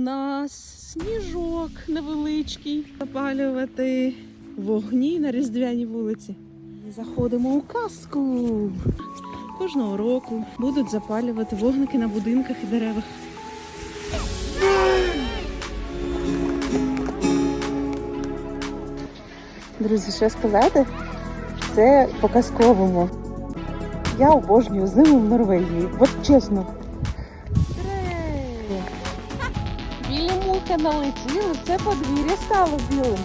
Нас сніжок невеличкий. Запалювати вогні на різдвяній вулиці. Заходимо у казку. Кожного року будуть запалювати вогники на будинках і деревах. Друзі, що сказати? Це по-казковому. Я обожнюю зиму в Норвегії. От чесно. Мухи налетіли, все подвір'я стало білим.